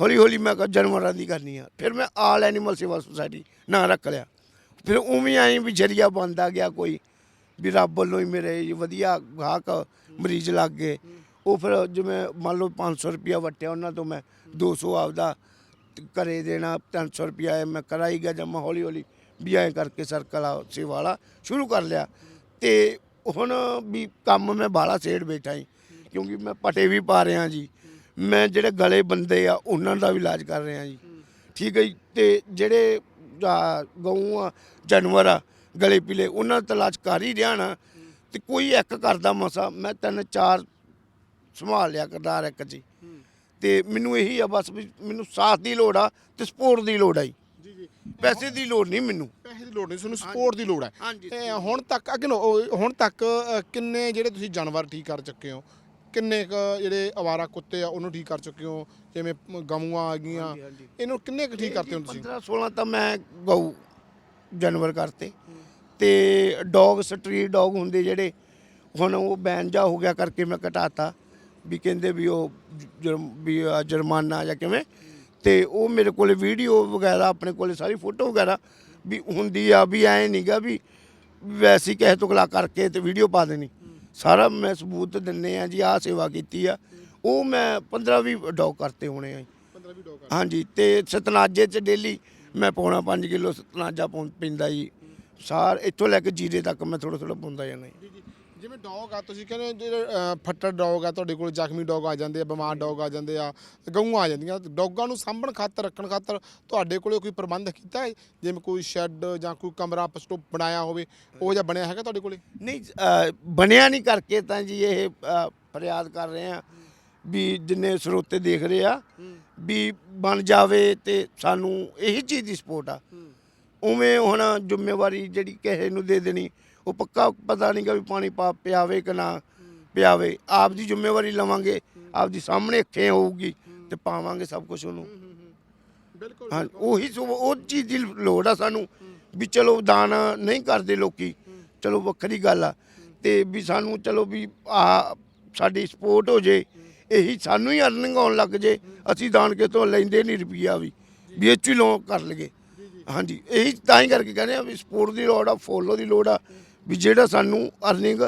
ਹੌਲੀ ਹੌਲੀ ਮੈਂ ਕਿਹਾ ਜਾਨਵਰਾਂ ਦੀ ਕਰਨੀ ਆ। ਫਿਰ ਮੈਂ ਆਲ ਐਨੀਮਲ ਸੇਵਾ ਸੁਸਾਇਟੀ ਨਾਂ ਰੱਖ ਲਿਆ। ਫਿਰ ਉਵੇਂ ਆਈ ਵੀ ਜਰੀਆ ਬਣਦਾ ਗਿਆ ਕੋਈ। ਵੀ ਰੱਬ ਵੱਲੋਂ ਹੀ ਮੇਰੇ ਵਧੀਆ ਗਾਹਕ ਮਰੀਜ਼ ਲੱਗ ਗਏ। ਉਹ ਫਿਰ ਜਿਵੇਂ ਮੰਨ ਲਓ 500 ਰੁਪਿਆ ਵਟਿਆ ਉਹਨਾਂ ਤੋਂ ਮੈਂ। 200 ਆਪਦਾ ਘਰੇ ਦੇਣਾ 300 ਰੁਪਿਆ ਮੈਂ ਕਰਾਈ ਗਿਆ ਜਮਾ ਹੌਲੀ ਹੌਲੀ, ਵੀ ਐਂ ਕਰਕੇ ਸਰਕਲ ਆ ਸੇਵਾ ਵਾਲਾ ਸ਼ੁਰੂ ਕਰ ਲਿਆ। ਤੇ ਹੁਣ ਵੀ ਕੰਮ ਮੈਂ ਬਾਹਲਾ ਸੇੜ ਬੈਠਾ ਹੀ ਕਿਉਂਕਿ ਮੈਂ ਪਟੇ ਵੀ ਪਾ ਰਿਹਾ ਜੀ। ਮੈਂ ਜਿਹੜੇ ਗਲੇ ਬੰਦੇ ਆ, ਉਹਨਾਂ ਦਾ ਵੀ ਇਲਾਜ ਕਰ ਰਿਹਾ ਜੀ। ਠੀਕ ਹੈ ਜੀ, ਤੇ ਜਿਹੜੇ ਗਊ ਆ, ਜਾਨਵਰ ਆ, ਗਲੇ ਪੀਲੇ, ਉਹਨਾਂ ਦਾ ਤਾਂ ਇਲਾਜ ਕਰ ਹੀ ਰਿਹਾ ਨਾ। ਤੇ ਕੋਈ ਇੱਕ ਕਰਦਾ ਮਸਾ, ਮੈਂ ਤਿੰਨ ਚਾਰ ਸੰਭਾਲ ਲਿਆ ਕਰਦਾਰ ਇੱਕ ਜੀ। ਤੇ ਮੈਨੂੰ ਇਹੀ ਆ ਬਸ ਵੀ ਮੈਨੂੰ ਸਾਥ ਦੀ ਲੋੜ ਆ ਤੇ ਸਪੋਰਟ ਦੀ ਲੋੜ ਆ ਜੀ। ਜੀ ਜੀ। ਪੈਸੇ ਦੀ ਲੋੜ ਨਹੀਂ ਮੈਨੂੰ। ਪੈਸੇ ਦੀ ਲੋੜ ਨਹੀਂ ਤੁਹਾਨੂੰ ਸਪੋਰਟ ਦੀ ਲੋੜ ਹੈ ਹਾਂਜੀ, ਤੇ ਹੁਣ ਤੱਕ ਅੱਗੇ ਨੋ- ਉਹ ਹੁਣ ਤੱਕ ਅ, ਕਿੰਨੇ ਜਿਹੜੇ ਤੁਸੀਂ ਜਾਨਵਰ ਠੀਕ ਕਰ ਚੁੱਕੇ ਹੋ? ਕਿੰਨੇ ਕ ਜਿਹੜੇ ਅਵਾਰਾ ਕੁੱਤੇ ਆ ਉਹਨੂੰ ਠੀਕ ਕਰ ਚੁੱਕੇ ਹੋ? ਜਿਵੇਂ ਮ- ਗਊਆਂ ਆ ਗਈਆਂ। ਇਹਨੂੰ ਕਿੰਨੇ ਕੁ ਠੀਕ ਕਰਤੇ ਹੋ ਤੁਸੀਂ? 15 16 ਤਾਂ ਮੈਂ ਗਊ ਜਾਨਵਰ ਕਰਤੇ। ਤੇ ਡੌਗ ਸਟਰੀਟ ਡੌਗ ਹੁੰਦੇ ਜਿਹੜੇ ਹੁਣ ਉਹ ਬੈਨ ਜਾ ਹੋ ਗਿਆ ਕਰਕੇ ਮੈਂ ਘਟਾਤਾ ਵੀ ਕਹਿੰਦੇ ਵੀ ਉਹ ਜੁਰਮ- ਵੀ ਆ ਜੁਰਮਾਨਾ ਜਾਂ ਕਿਵੇਂ ਤੇ ਉਹ ਮੇਰੇ ਕੋਲੇ ਵੀਡੀਓ ਵਗੈਰਾ ਆਪਣੇ ਕੋਲੇ ਸਾਰੀ ਫੋਟੋ ਵਗੈਰਾ ਵੀ ਹੁੰਦੀ ਆ ਵੀ ਐ ਨਹੀਂਗਾ ਵੀ ਵੈਸੀ ਕਿਸੇ ਤੋਂ ਗਲਾ ਕਰਕੇ ਤੇ ਵੀਡੀਓ ਪਾ ਦੇਣੀ। ਸਾਰਾ ਮੈਂ ਸਬੂਤ ਦਿੰਨੇ ਆ ਜੀ ਆਹ ਸੇਵਾ ਕੀਤੀ ਆ। ਉਹ ਮੈਂ 15 20 ਡੌਗ ਕਰਤੇ ਹੋਣੇ ਆ ਜੀ। 15 ਵੀ ਡੋਗ ਹਾਂਜੀ ਤੇ ਸਤਨਾਜੇ ਚ ਡੇਲੀ ਮੈਂ ਪੌਣਾ 5 ਕਿਲੋ ਸਤਨਾਜਾ ਪਾਉਂ- ਪੀਂਦਾ ਜੀ। ਸਾਰ ਇੱਥੋਂ ਲੈ ਕੇ ਜੀਰੇ ਤੱਕ ਮੈਂ ਥੋੜਾ ਥੋੜਾ ਪਾਉਂਦਾ ਜਾਣਾ ਜੀ। ਜੀ ਜੀ। ਜਿਵੇਂ ਡੌਗ ਆ ਤੁਸੀਂ ਕਹਿੰਦੇ ਜਿਹੜੇ ਅ, ਫੱਟੜ ਡੌਗ ਆ ਤੁਹਾਡੇ ਕੋਲ ਜ਼ਖਮੀ ਡੌਗ ਆ ਜਾਂਦੇ ਆ ਬਿਮਾਰ ਡੌਗ ਆ ਜਾਂਦੇ ਆ ਗਊਆਂ ਆ ਜਾਂਦੀਆਂ। ਡੌਗਾਂ ਨੂੰ ਸਾਂਭਣ ਖਾਤਰ ਰੱਖਣ ਖਾਤਰ ਤੁਹਾਡੇ ਕੋਲੇ ਕੋਈ ਪ੍ਰਬੰਧ ਕੀਤਾ ਹੈ? ਜਿਵੇਂ ਕੋਈ ਸ਼ੈੱਡ ਜਾਂ ਕੋਈ ਕਮਰਾ ਪਸਟੋ ਬਣਾਇਆ ਹੋਵੇ ਉਹ ਜਿਹਾ ਬਣਿਆ ਹੈਗਾ ਤੁਹਾਡੇ ਕੋਲੇ? ਨਹੀਂ ਅ, ਬਣਿਆ ਨਹੀਂ ਕਰਕੇ ਤਾਂ ਜੀ ਇਹ ਅ, ਫਰਿਆਦ ਕਰ ਰਹੇ ਆ ਵੀ ਜਿੰਨੇ ਸਰੋਤੇ ਦੇਖ ਰਹੇ ਆ ਵੀ ਬਣ ਜਾਵੇ ਤੇ ਸਾਨੂੰ ਇਹੀ ਚੀਜ਼ ਦੀ ਸਪੋਰਟ ਆ। ਉਵੇਂ ਹੁਣ ਜ਼ਿੰਮੇਵਾਰੀ ਜਿਹੜੀ ਕਿਸੇ ਨੂੰ ਦੇ ਦੇਣੀ ਉਹ ਪੱਕਾ ਪਤਾ ਨਹੀਂਗਾ ਵੀ ਪਾਣੀ ਪਾ ਪਿਆਵੇ ਕਿ ਨਾ ਪਿਆਵੇ। ਆਪ ਦੀ ਜ਼ਿੰਮੇਵਾਰੀ ਲਵਾਂਗੇ ਆਪ ਦੀ ਸਾਹਮਣੇ ਅੱਖੇ ਹੋਊਗੀ ਤੇ ਪਾਵਾਂਗੇ ਸਭ ਕੁਝ ਉਹਨੂੰ। ਬਿਲਕੁਲ ਹਾਂ ਉਹੀ ਸੋ- ਉਹ ਚੀਜ਼ ਦੀ ਲੋੜ ਆ ਸਾਨੂੰ ਵੀ ਚਲੋ ਦਾਨ ਨਹੀਂ ਕਰਦੇ ਲੋਕੀ। ਚਲੋ ਵੱਖਰੀ ਗੱਲ ਆ। ਤੇ ਵੀ ਸਾਨੂੰ ਚਲੋ ਵੀ ਆ ਸਾਡੀ ਸਪੋਰਟ ਹੋ ਜੇ ਇਹੀ ਸਾਨੂੰ ਹੀ ਅਰਨਿੰਗ ਆਉਣ ਲੱਗ ਜੇ ਅਸੀਂ ਦਾਨ ਕਿਤੋਂ ਲੈਂਦੇ ਨਹੀਂ ਰੁਪਈਆ ਵੀ ਵੀ ਇਹ ਚ ਹੀ ਲੋਨ ਕਰ ਲਈਏ। ਹਾਂਜੀ ਇਹੀ ਤਾਂ ਹੀ ਕਰਕੇ ਕਹਿੰਦੇ ਆ ਵੀ ਸਪੋਰਟ ਦੀ ਲੋੜ ਆ ਫੋਲੋ ਦੀ ਲੋੜ ਆ। ਵੀ ਜਿਹੜਾ ਸਾਨੂੰ ਅਰਨਿੰਗ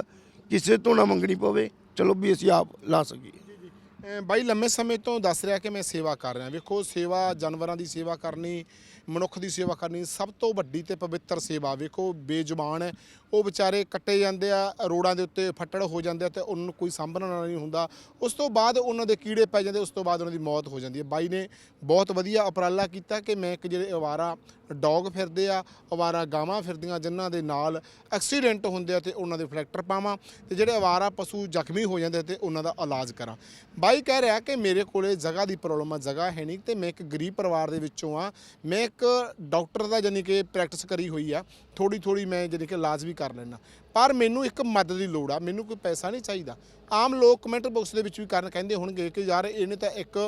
ਕਿਸੇ ਤੋਂ ਨਾ ਮੰਗਣੀ ਪਵੇ, ਚਲੋ ਵੀ ਅਸੀਂ ਆਪ ਲਾ ਸਕੀਏ। ਬਾਈ, ਲੰਮੇ ਸਮੇਂ ਤੋਂ ਦੱਸ ਰਿਹਾ ਕਿ ਮੈਂ ਸੇਵਾ ਕਰ ਰਿਹਾ। ਵੇਖੋ, ਸੇਵਾ ਜਾਨਵਰਾਂ ਦੀ ਸੇਵਾ ਕਰਨੀ ਮਨੁੱਖ ਦੀ ਸੇਵਾ ਕਰਨੀ ਸਭ ਤੋਂ ਵੱਡੀ ਤੇ ਪਵਿੱਤਰ ਸੇਵਾ। ਵੇਖੋ, ਬੇਜ਼ੁਬਾਨ ਹੈ। ਉਹ ਵਿਚਾਰੇ ਕੱਟੇ ਜਾਂਦੇ ਆ ਰੋਡਾਂ ਦੇ ਉੱਤੇ ਫੱਟੜ ਹੋ ਜਾਂਦੇ ਆ ਤੇ ਉਹਨਾਂ ਨੂੰ ਕੋਈ ਸਾਂਭਣ ਵਾਲਾ ਨਹੀਂ ਹੁੰਦਾ। ਉਸ ਤੋਂ ਬਾਅਦ ਉਹਨਾਂ ਦੇ ਕੀੜੇ ਪੈ ਜਾਂਦੇ, ਉਸ ਤੋਂ ਬਾਅਦ ਉਹਨਾਂ ਦੀ ਮੌਤ ਹੋ ਜਾਂਦੀ ਹੈ। ਬਾਈ ਨੇ ਬਹੁਤ ਵਧੀਆ ਉਪਰਾਲਾ ਕੀਤਾ ਕਿ ਮੈਂ ਇੱਕ ਜਿਹੜੇ ਅਵਾਰਾ ਡੌਗ ਫਿਰਦੇ ਆ, ਅਵਾਰਾ ਗਾਵਾਂ ਫਿਰਦੀਆਂ, ਜਿਨ੍ਹਾਂ ਦੇ ਨਾਲ ਐਕਸੀਡੈਂਟ ਹੁੰਦੇ ਆ ਤੇ ਉਹਨਾਂ ਦੇ ਫਲੈਕਟਰ ਪਾਵਾਂ ਤੇ ਜਿਹੜੇ ਅਵਾਰਾ ਪਸ਼ੂ ਜ਼ਖਮੀ ਹੋ ਜਾਂਦੇ ਆ ਤੇ ਉਹਨਾਂ ਦਾ ਇਲਾਜ ਕਰਾਂ। ਬਾਈ ਕਹਿ ਰਿਹਾ ਕਿ ਮੇਰੇ ਕੋਲੇ ਜਗ੍ਹਾ ਦੀ ਪ੍ਰੋਬਲਮ ਆ, ਜਗ੍ਹਾ ਹੈ ਨਹੀਂ ਤੇ ਮੈਂ ਇੱਕ ਗਰੀਬ ਪਰਿਵਾਰ ਦੇ ਵਿੱਚੋਂ ਆ। ਮੈਂ ਇੱਕ ਡਾਕਟਰ ਦਾ ਜਾਨੀ ਕਿ ਪ੍ਰੈਕਟਿਸ ਕਰੀ ਹੋਈ ਆ ਥੋੜੀ ਥੋੜੀ ਮੈਂ ਜਾਨੀ ਕਿ ਇਲਾਜ ਵੀ ਕਰ ਲੈਣਾ ਪਰ ਮੈਨੂੰ ਇੱਕ ਮਦਦ ਦੀ ਲੋੜ ਆ, ਮੈਨੂੰ ਕੋਈ ਪੈਸਾ ਨਹੀਂ ਚਾਹੀਦਾ। ਆਮ ਲੋਕ ਕਮੈਂਟ ਬਾਕਸ ਦੇ ਵਿੱਚ ਵੀ ਕਰਨ ਕਹਿੰਦੇ ਹੋਣਗੇ ਕਿ ਯਾਰ ਇਹਨੇ ਤਾਂ ਇੱਕ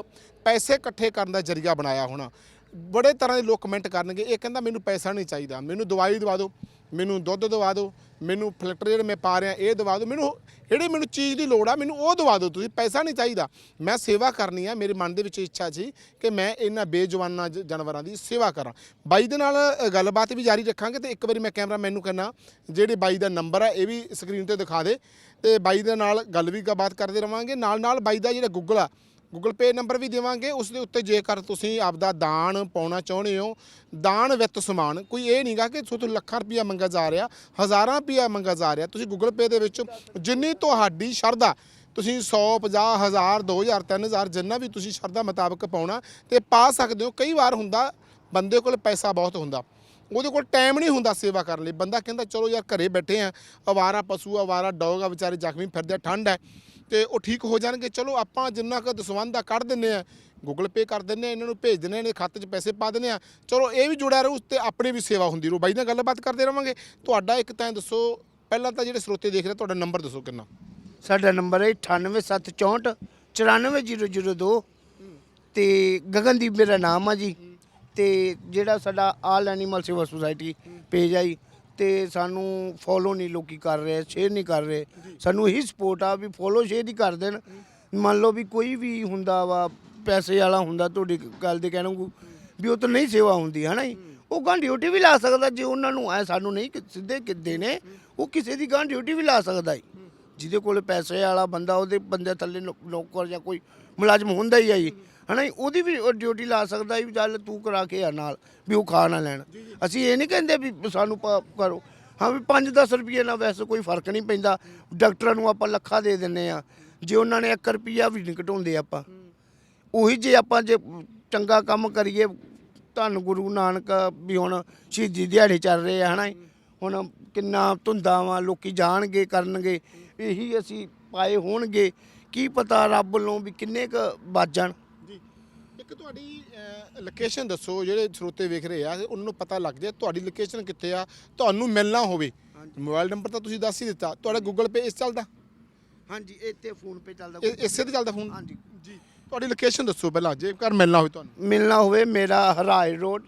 ਪੈਸੇ ਇਕੱਠੇ ਕਰਨ ਦਾ ਜਰੀਆ ਬਣਾਇਆ ਹੋਣਾ। ਬੜੇ ਤਰ੍ਹਾਂ ਦੇ ਲੋਕ ਕਮੈਂਟ ਕਰਨਗੇ, ਇਹ ਕਹਿੰਦਾ ਮੈਨੂੰ ਪੈਸਾ ਨਹੀਂ ਚਾਹੀਦਾ, ਮੈਨੂੰ ਦਵਾਈ ਦਵਾ ਦਿਓ। ਮੈਨੂੰ ਦੁੱਧ ਦਵਾ ਦਿਓ ਮੈਨੂੰ ਫਿਲਟਰ ਜਿਹੜੇ ਮੈਂ ਪਾ ਰਿਹਾ ਇਹ ਦਵਾ ਦਿਓ। ਮੈਨੂੰ ਜਿਹੜੇ ਮੈਨੂੰ ਚੀਜ਼ ਦੀ ਲੋੜ ਆ ਮੈਨੂੰ ਉਹ ਦਵਾ ਦਿਓ ਤੁਸੀਂ ਪੈਸਾ ਨਹੀਂ ਚਾਹੀਦਾ। ਮੈਂ ਸੇਵਾ ਕਰਨੀ ਆ ਮੇਰੇ ਮਨ ਦੇ ਵਿੱਚ ਇੱਛਾ ਸੀ ਕਿ ਮੈਂ ਇਹਨਾਂ ਬੇਜਵਾਨਾਂ ਜ- ਜਾਨਵਰਾਂ ਦੀ ਸੇਵਾ ਕਰਾਂ। ਬਾਈ ਦੇ ਨਾਲ ਅ, ਗੱਲਬਾਤ ਵੀ ਜਾਰੀ ਰੱਖਾਂਗੇ ਤੇ ਇੱਕ ਵਾਰੀ ਮੈਂ ਕੈਮਰਾ ਮੈਨੂੰ ਕਹਿੰਦਾ ਜਿਹੜੇ ਬਾਈ ਦਾ ਨੰਬਰ ਆ ਇਹ ਵੀ ਸਕਰੀਨ ਤੇ ਦਿਖਾ ਦੇ ਤੇ ਬਾਈ ਦੇ ਨਾਲ ਗੱਲ ਵੀ ਗੱਲਬਾਤ ਕਰਦੇ ਰਵਾਂਗੇ। ਨਾਲ ਨਾਲ ਬਾਈ ਦਾ ਜਿਹੜਾ ਗੂਗਲ ਆ ਗੂਗਲ ਪੇ ਨੰਬਰ ਵੀ ਦੇਵਾਂਗੇ ਉਸ ਦੇ ਉੱਤੇ ਜੇਕਰ ਤੁਸੀਂ ਆਪਦਾ ਦਾਨ ਪਾਉਣਾ ਚਾਹੁੰਦੇ ਹੋ ਦਾਨ ਵਿੱਤ ਸਮਾਨ ਕੋਈ ਇਹ ਨਹੀਂਗਾ ਕਿ ਤੁਹਾਡੇ ਲੱਖਾਂ ਰੁਪਈਆ ਮੰਗਿਆ ਜਾ ਰਿਹਾ ਹਜ਼ਾਰਾਂ ਰੁਪਈਆ ਮੰਗਿਆ ਜਾ ਰਿਹਾ ਤੁਸੀਂ ਗੂਗਲ ਪੇ ਦੇ ਵਿੱਚ ਜਿੰਨੀ ਤੁਹਾਡੀ ਸ਼ਰਧਾ ਤੁਸੀਂ 100 50 ਹਜ਼ਾਰ 2000 3000 ਜਿੰਨਾ ਵੀ ਤੁਸੀਂ ਸ਼ਰਧਾ ਮੁਤਾਬਕ ਪਾਉਣਾ ਤੇ ਪਾ ਸਕਦੇ ਹੋ ਕਈ ਵਾਰ ਹੁੰਦਾ ਬੰਦੇ ਕੋਲ ਪੈਸਾ ਬਹੁਤ ਹੁੰਦਾ ਉਹਦੇ ਕੋਲ ਟਾਈਮ ਨਹੀਂ ਹੁੰਦਾ ਸੇਵਾ ਕਰਨ ਲਈ ਬੰਦਾ ਕਹਿੰਦਾ ਚਲੋ ਯਾਰ ਘਰੇ ਬੈਠੇ ਆ ਅਵਾਰਾ ਪਸ਼ੂ ਅਵਾਰਾ ਡੌਗ ਆ ਵਿਚਾਰੇ ਜ਼ਖਮੀ ਫਿਰਦੇ ਆ, ਠੰਡ ਹੈ। ਤੇ ਉਹ ਠੀਕ ਹੋ ਜਾਣਗੇ। ਚਲੋ ਆਪਾਂ ਜਿੰਨਾ ਕੁ ਦਸਵੰਧ ਆ ਕੱਢ ਦਿੰਨੇ ਆ ਗੂਗਲ ਪੇ ਕਰ ਦਿੰਨੇ ਆ ਇਹਨਾਂ ਨੂੰ ਭੇਜ ਦਿੰਨੇ ਆ ਇਹਨੇ ਖਾਤੇ 'ਚ ਪੈਸੇ ਪਾ ਦਿੰਨੇ ਆ ਚਲੋ ਇਹ ਵੀ ਜੁੜਿਆ ਰਹੂ ਤੇ ਆਪਣੀ ਵੀ ਸੇਵਾ ਹੁੰਦੀ ਰਹੂ। ਬਾਈ ਨਾਲ ਗੱਲਬਾਤ ਕਰਦੇ ਰਵਾਂਗੇ। ਤੁਹਾਡਾ ਇੱਕ ਤਾਂ ਇਹ ਦੱਸੋ, ਪਹਿਲਾਂ ਤਾਂ ਜਿਹੜੇ ਸਰੋਤੇ ਦੇਖ ਰਹੇ, ਤੁਹਾਡਾ ਨੰਬਰ ਦੱਸੋ ਕਿੰਨਾ? ਸਾਡਾ ਨੰਬਰ ਹੈ 98764 94002 ਤੇ ਗਗਨਦੀਪ ਮੇਰਾ ਨਾਮ ਆ ਜੀ। ਤੇ ਜਿਹੜਾ ਸਾਡਾ all animal Seva society page ਆ ਜੀ ਤੇ ਸਾਨੂੰ ਫੋਲੋ ਨਹੀਂ ਲੋਕੀ ਕਰ ਰਹੇ ਸ਼ੇਅਰ ਨਹੀਂ ਕਰ ਰਹੇ। ਸਾਨੂੰ ਇਹੀ ਸਪੋਰਟ ਆ ਵੀ ਫੋਲੋ ਸ਼ੇਅਰ ਹੀ ਕਰ ਦੇਣ। ਮੰਨ ਲਓ ਵੀ ਕੋਈ ਵੀ ਹੁੰਦਾ ਵਾ ਪੈਸੇ ਵਾਲਾ ਹੁੰਦਾ ਤੁਹਾਡੀ ਗੱਲ ਦੇ ਕਹਿਣ ਵੀ ਉਹ ਤਾਂ ਨਹੀਂ ਸੇਵਾ ਹੁੰਦੀ ਹੈ ਨਾ ਜੀ ਉਹ ਗਾਂ ਡਿਊਟੀ ਵੀ ਲਾ ਸਕਦਾ ਜੇ ਉਹਨਾਂ ਨੂੰ ਐ ਸਾਨੂੰ ਨਹੀਂ ਕਿ- ਸਿੱਧੇ ਕਿੱਦੇ ਨੇ ਉਹ ਕਿਸੇ ਦੀ ਗਾਂ ਡਿਊਟੀ ਵੀ ਲਾ ਸਕਦਾ ਹੈ। ਜਿਹਦੇ ਕੋਲ ਪੈਸੇ ਵਾਲਾ ਬੰਦਾ ਉਹਦੇ ਬੰਦੇ ਥੱਲੇ ਨੌ- ਨੌਕਰ ਜਾਂ ਕੋਈ ਮੁਲਾਜ਼ਮ ਹੁੰਦਾ ਹੀ ਆ ਜੀ। ਹਨਾ ਉਹਦੀ ਵੀ ਡਿਊਟੀ ਲਾ ਸਕਦਾ ਵੀ ਚੱਲ ਤੂੰ ਕਰਾ ਕੇ ਆ ਨਾਲ ਵੀ ਉਹ ਖਾ ਨਾ ਲੈਣ। ਅਸੀਂ ਇਹ ਨਹੀਂ ਕਹਿੰਦੇ ਵੀ ਸਾਨੂੰ ਪ- ਕਰੋ। ਹਾਂ ਵੀ 5-10 ਰੁਪਏ ਨਾਲ ਵੈਸੇ ਕੋਈ ਫ਼ਰਕ ਨਹੀਂ ਪੈਂਦਾ। ਡਾਕਟਰਾਂ ਨੂੰ ਆਪਾਂ ਲੱਖਾਂ ਦੇ ਦਿੰਨੇ ਆ। ਜੇ ਉਹਨਾਂ ਨੇ 1 ਰੁਪਿਆ ਵੀ ਨਹੀਂ ਘਟਾਉਂਦੇ ਆਪਾਂ। ਉਹੀ ਜੇ ਆਪਾਂ ਜੇ ਚੰਗਾ ਕੰਮ ਕਰੀਏ ਧੰਨ ਗੁਰੂ ਨਾਨਕ ਵੀ ਹੁਣ ਸ਼ਹੀਦੀ ਦਿਹਾੜੇ ਚੱਲ ਰਹੇ ਆ ਹਨਾ। ਹੁਣ ਕਿੰਨਾ ਧੁੰਦਾਂ ਵਾ ਲੋਕੀ ਜਾਣਗੇ ਕਰਨਗੇ। ਇਹੀ ਅਸੀਂ ਪਾਏ ਹੋਣਗੇ। ਕੀ ਪਤਾ ਰੱਬ ਵੱਲੋਂ ਵੀ ਕਿੰਨੇ ਕ ਬਾਜਣ ਇੱਕ ਤੁਹਾਡੀ ਲੋਕੇਸ਼ਨ ਦੱਸੋ ਜਿਹੜੇ ਸਰੋਤੇ ਵੇਖ ਰਹੇ ਆ ਉਹਨਾਂ ਨੂੰ ਪਤਾ ਲੱਗ ਜਾਏ ਤੁਹਾਡੀ ਲੋਕੇਸ਼ਨ ਕਿੱਥੇ ਆ ਤੁਹਾਨੂੰ ਮਿਲਣਾ ਹੋਵੇ। ਮੋਬਾਈਲ ਨੰਬਰ ਤਾਂ ਤੁਸੀਂ ਦੱਸ ਹੀ ਦਿੱਤਾ ਤੁਹਾਡਾ ਗੂਗਲ ਪੇ ਇਸ ਚੱਲਦਾ? ਹਾਂਜੀ ਇੱਥੇ ਫੋਨ ਪੇ ਚੱਲਦਾ ਇਸੇ ਤੇ ਚੱਲਦਾ ਫੋਨ? ਹਾਂਜੀ। ਜੀ ਤੁਹਾਡੀ ਲੋਕੇਸ਼ਨ ਦੱਸੋ ਪਹਿਲਾਂ ਜੇ ਘਰ ਮਿਲਣਾ ਹੋਵੇ ਤੁਹਾਨੂੰ। ਮਿਲਣਾ ਹੋਵੇ ਮੇਰਾ ਹਰਾਜ ਰੋਡ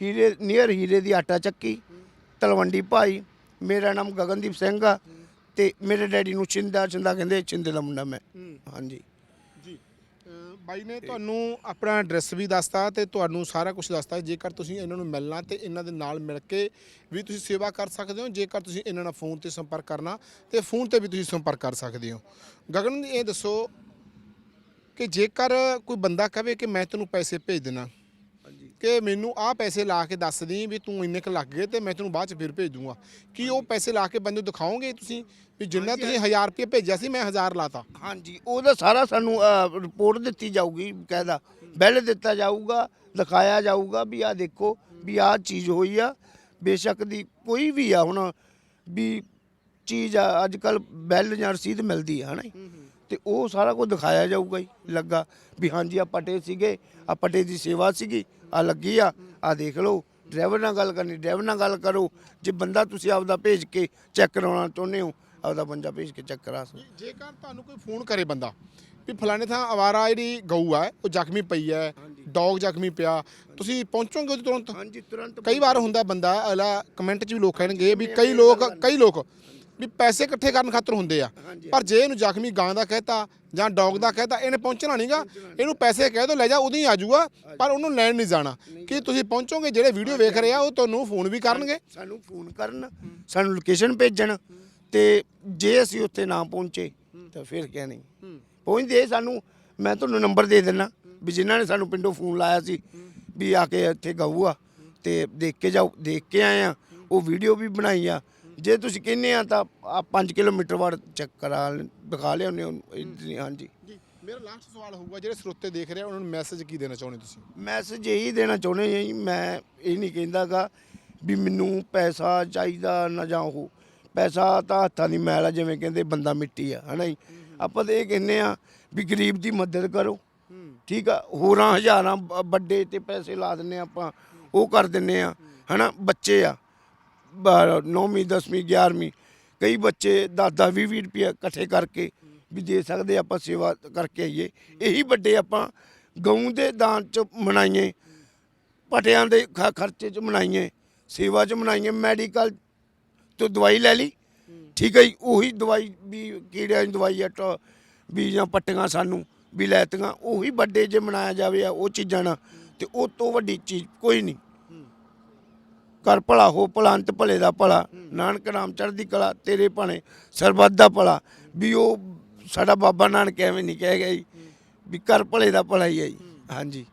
ਹੀਰੇ ਨੀਅਰ ਹੀਰੇ ਦੀ ਆਟਾ ਚੱਕੀ ਤਲਵੰਡੀ ਭਾਈ ਮੇਰਾ ਨਾਮ ਗਗਨਦੀਪ ਸਿੰਘ ਆ ਤੇ ਮੇਰੇ ਡੈਡੀ ਨੂੰ ਚਿੰਦਾ ਚਿੰਦਾ ਕਹਿੰਦੇ ਚਿੰਦੇ ਦਾ ਮੁੰਡਾ ਮੈਂ। ਹਾਂਜੀ। ਬਾਈ ਨੇ ਤੁਹਾਨੂੰ ਆਪਣਾ ਐਡਰੈਸ ਵੀ ਦੱਸਤਾ ਤੇ ਤੁਹਾਨੂੰ ਸਾਰਾ ਕੁਝ ਦੱਸਤਾ। ਜੇਕਰ ਤੁਸੀਂ ਇਹਨਾਂ ਨੂੰ ਮਿਲਣਾ ਤੇ ਇਹਨਾਂ ਦੇ ਨਾਲ ਮਿਲ ਕੇ ਵੀ ਤੁਸੀਂ ਸੇਵਾ ਕਰ ਸਕਦੇ ਹੋ ਜੇਕਰ ਤੁਸੀਂ ਇਹਨਾਂ ਨਾਲ ਫੋਨ ਤੇ ਸੰਪਰਕ ਕਰਨਾ ਤੇ ਫੋਨ ਤੇ ਵੀ ਤੁਸੀਂ ਸੰਪਰਕ ਕਰ ਸਕਦੇ ਹੋ। ਗਗਨ ਇਹ ਦੱਸੋ ਕਿ ਜੇਕਰ ਕੋਈ ਬੰਦਾ ਕਹੇ ਕਿ ਮੈਂ ਤੈਨੂੰ ਪੈਸੇ ਭੇਜ ਦੇਣਾ ਕਿ ਮੈਨੂੰ ਆਹ ਪੈਸੇ ਲਾ ਕੇ ਦੱਸ ਦੀ ਵੀ ਤੂੰ ਇੰਨੇ ਕੁ ਲੱਗ ਗਏ ਤੇ ਮੈਂ ਤੈਨੂੰ ਬਾਅਦ ਚ ਫਿਰ ਭੇਜ ਦੂੰਗਾ ਕੀ ਉਹ ਪੈਸੇ ਲਾ ਕੇ ਬੰਦੇ ਨੂੰ ਦਿਖਾਓਗੇ ਤੁਸੀਂ ਵੀ ਜਿੰਨਾ ਤੁਸੀਂ 1000 ਰੁਪਏ ਭੇਜਿਆ ਸੀ ਮੈਂ 1000 ਲਾਤਾ। ਹਾਂਜੀ ਉਹਦਾ ਸਾਰਾ ਸਾਨੂੰ ਰਿਪੋਰਟ ਦਿੱਤੀ ਜਾਊਗੀ ਕਾਇਦਾ ਬਿੱਲ ਦਿੱਤਾ ਜਾਊਗਾ ਦਿਖਾਇਆ ਜਾਊਗਾ ਵੀ ਆਹ ਦੇਖੋ ਵੀ ਆਹ ਚੀਜ਼ ਹੋਈ ਆ। ਬੇਸ਼ੱਕ ਦੀ ਕੋਈ ਵੀ ਆ ਹੁਣ ਵੀ ਚੀਜ਼ ਆ ਅੱਜ ਕੱਲ ਬਿੱਲ ਜਾਂ ਰਸੀਦ ਮਿਲਦੀ ਆ ਹਨਾ। ਤੇ ਉਹ ਸਾਰਾ ਕੁਝ ਦਿਖਾਇਆ ਜਾਊਗਾ ਜੀ ਲੱਗਾ ਵੀ ਹਾਂਜੀ ਆ ਪਟੇ ਸੀਗੇ ਆ ਪਟੇ ਦੀ ਸੇਵਾ ਸੀਗੀ ਆ ਲੱਗੀ ਆ ਆ ਦੇਖ ਲਓ ਡਰਾਈਵਰ ਨਾਲ ਗੱਲ ਕਰਨੀ ਡਰਾਈਵਰ ਨਾਲ ਗੱਲ ਕਰੋ ਜੇ ਬੰਦਾ ਤੁਸੀਂ ਆਪਦਾ ਭੇਜ ਕੇ ਚੈੱਕ ਕਰਾਉਣਾ ਚਾਹੁੰਦੇ ਹੋ ਆਪਦਾ ਬੰਦਾ ਭੇਜ ਕੇ ਚੈੱਕ ਕਰਾ ਸਕਦੇ। ਜੇਕਰ ਤੁਹਾਨੂੰ ਕੋਈ ਫੋਨ ਕਰੇ ਬੰਦਾ ਵੀ ਫਲਾਣੇ ਥਾਂ ਆਵਾਰਾ ਜਿਹੜੀ ਗਊ ਹੈ ਉਹ ਜ਼ਖਮੀ ਪਈ ਹੈ ਡੌਗ ਜ਼ਖਮੀ ਪਿਆ ਤੁਸੀਂ ਪਹੁੰਚੋਗੇ ਉਹਦੇ ਤੁਰੰਤ? ਹਾਂਜੀ ਤੁਰੰਤ ਕਈ ਵਾਰ ਹੁੰਦਾ ਬੰਦਾ ਅਗਲਾ ਕਮੈਂਟ 'ਚ ਵੀ ਲੋਕ ਕਹਿਣਗੇ ਵੀ ਕਈ ਲੋਕ ਕਈ ਲੋਕ ਵੀ ਪੈਸੇ ਇਕੱਠੇ ਕਰਨ ਖਾਤਰ ਹੁੰਦੇ ਆ। ਪਰ ਜੇ ਇਹਨੂੰ ਜ਼ਖਮੀ ਗਾਂ ਦਾ ਕਹਿਤਾ ਜਾਂ ਡੌਗ ਦਾ ਕਹਿਤਾ ਇਹਨੇ ਪਹੁੰਚਣਾ ਨਹੀਂਗਾ ਇਹਨੂੰ ਪੈਸੇ ਕਹਿ ਦੋ ਲੈ ਜਾ ਉਦੋਂ ਹੀ ਆ ਜਾਊਗਾ ਪਰ ਉਹਨੂੰ ਲੈਣ ਨਹੀਂ ਜਾਣਾ। ਕੀ ਤੁਸੀਂ ਪਹੁੰਚੋਗੇ? ਜਿਹੜੇ ਵੀਡੀਓ ਵੇਖ ਰਹੇ ਆ ਉਹ ਤੁਹਾਨੂੰ ਫੋਨ ਵੀ ਕਰਨਗੇ। ਸਾਨੂੰ ਫੋਨ ਕਰਨ ਸਾਨੂੰ ਲੋਕੇਸ਼ਨ ਭੇਜਣ ਤੇ ਜੇ ਅਸੀਂ ਉੱਥੇ ਨਾ ਪਹੁੰਚੇ ਤਾਂ ਫਿਰ ਕਿਆ ਨਹੀਂ। ਪਹੁੰਚਦੇ ਸਾਨੂੰ ਮੈਂ ਤੁਹਾਨੂੰ ਨੰਬਰ ਦੇ ਦਿੰਨਾ ਵੀ ਜਿਨ੍ਹਾਂ ਨੇ ਸਾਨੂੰ ਪਿੰਡੋਂ ਫੋਨ ਲਾਇਆ ਸੀ ਵੀ ਆ ਕੇ ਇੱਥੇ ਗਊ ਆ ਤੇ ਦੇਖ ਕੇ ਜਾਓ ਦੇਖ ਕੇ ਆਏ ਆ ਉਹ ਵੀਡੀਓ ਵੀ ਬਣਾਈ ਆ ਜੇ ਤੁਸੀਂ ਕਹਿੰਦੇ ਆ ਤਾਂ ਆ 5 ਕਿਲੋਮੀਟਰ ਬਾਅਦ ਚੈੱਕ ਕਰਾ ਦਿਖਾ ਲਿਆਉਂਦੇ ਹੋ ਹਾਂਜੀ। ਜੀ ਮੇਰਾ ਲਾਸਟ ਸਵਾਲ ਹੋਊਗਾ ਜਿਹੜੇ ਸਰੋਤੇ ਦੇਖ ਰਹੇ ਉਹਨਾਂ ਨੂੰ ਮੈਸੇਜ ਕੀ ਦੇਣਾ ਚਾਹੁੰਦੇ ਤੁਸੀਂ? ਮੈਸੇਜ ਇਹੀ ਦੇਣਾ ਚਾਹੁੰਦੇ ਜੀ ਮੈਂ ਇਹ ਨਹੀਂ ਕਹਿੰਦਾਗਾ ਵੀ ਮੈਨੂੰ ਪੈਸਾ ਚਾਹੀਦਾ ਨਾ ਜਾਂ ਉਹ। ਪੈਸਾ ਤਾਂ ਹੱਥਾਂ ਦੀ ਮੈਲ ਆ ਜਿਵੇਂ ਕਹਿੰਦੇ ਬੰਦਾ ਮਿੱਟੀ ਆ ਹਨਾ ਜੀ? ਆਪਾਂ ਤਾਂ ਇਹ ਕਹਿੰਦੇ ਆ ਵੀ ਗਰੀਬ ਦੀ ਮਦਦ ਕਰੋ ਠੀਕ ਆ? ਹੋਰਾਂ ਹਜ਼ਾਰਾਂ ਵੱਡੇ ਤੇ ਪੈਸੇ ਲਾ ਦਿੰਨੇ ਆਪਾਂ ਉਹ ਕਰ ਦਿੰਨੇ ਆ ਹਨਾ? ਬੱਚੇ ਆ 9ਵੀਂ 10ਵੀਂ 11ਵੀਂ ਕਈ ਬੱਚੇ 10 20 20 ਰੁਪਏ ਇਕੱਠੇ ਕਰਕੇ ਵੀ ਦੇ ਸਕਦੇ ਆਪਾਂ ਸੇਵਾ ਕਰਕੇ ਆਈਏ। ਇਹੀ ਵੱਡੇ ਆਪਾਂ ਗਊ ਦੇ ਦਾਨ ਚ ਮਨਾਈਏ, ਪਟਿਆਂ ਦੇ ਖ- ਖਰਚੇ ਚ ਮਨਾਈਏ, ਸੇਵਾ ਚ ਮਨਾਈਏ, ਮੈਡੀਕਲ ਤੋਂ ਦਵਾਈ ਲੈ ਲਈ, ਠੀਕ ਹੈ ਜੀ, ਉਹੀ ਦਵਾਈ ਵੀ ਕੀੜਿਆਂ ਦੀ ਦਵਾਈ ਆ, ਟ- ਵੀ ਜਾਂ ਪੱਟੀਆਂ ਸਾਨੂੰ ਵੀ ਲੈਤੀਆਂ ਉਹੀ ਵੱਡੇ ਜੇ ਮਨਾਇਆ ਜਾਵੇ ਆ, ਉਹ ਚੀਜ਼ਾਂ ਨਾਲ, ਤੇ ਉਹ ਤੋਂ ਵੱਡੀ ਚੀਜ਼ ਕੋਈ ਨਹੀਂ। ਕਰ ਭਲਾ ਹੋ ਭਲਾ ਅੰਤ ਭਲੇ ਦਾ ਭਲਾ। ਨਾਨਕ ਨਾਮ ਚੜ੍ਹਦੀ ਕਲਾ ਤੇਰੇ ਭਾਣੇ ਸਰਬੱਤ ਦਾ ਭਲਾ। ਵੀ ਉਹ ਸਾਡਾ ਬਾਬਾ ਨਾਨਕ ਐਵੇਂ ਨਹੀਂ ਕਹਿ ਗਿਆ ਜੀ। ਵੀ ਕਰ ਭਲੇ ਦਾ ਭਲਾ ਹੀ ਹੈ ਜੀ। ਹਾਂਜੀ।